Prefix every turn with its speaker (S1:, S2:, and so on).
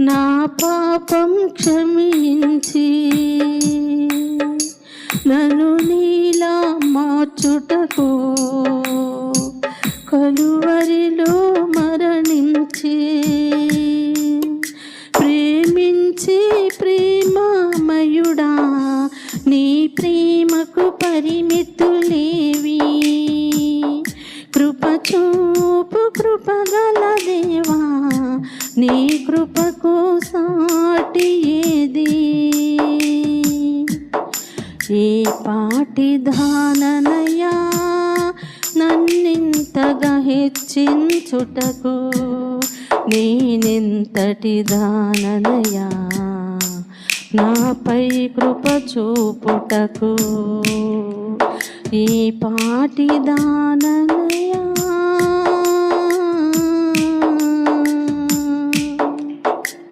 S1: నా పాపం క్షమించి. నన్ను నీలా మార్చుటకు కలువరిలో మరణించి. ప్రేమించి ప్రేమమయుడా నీ ప్రేమకు పరిమితులేవి? కృప చూపు కృపగల దేవా నీ కృపకు సాటి ఏది? ఏ పాటి దాననయా నన్నింతగా హెచ్చించుటకు నేనెంతటి దాననయా నాపై కృప చూపుటకు ఈ పాటి దాననయా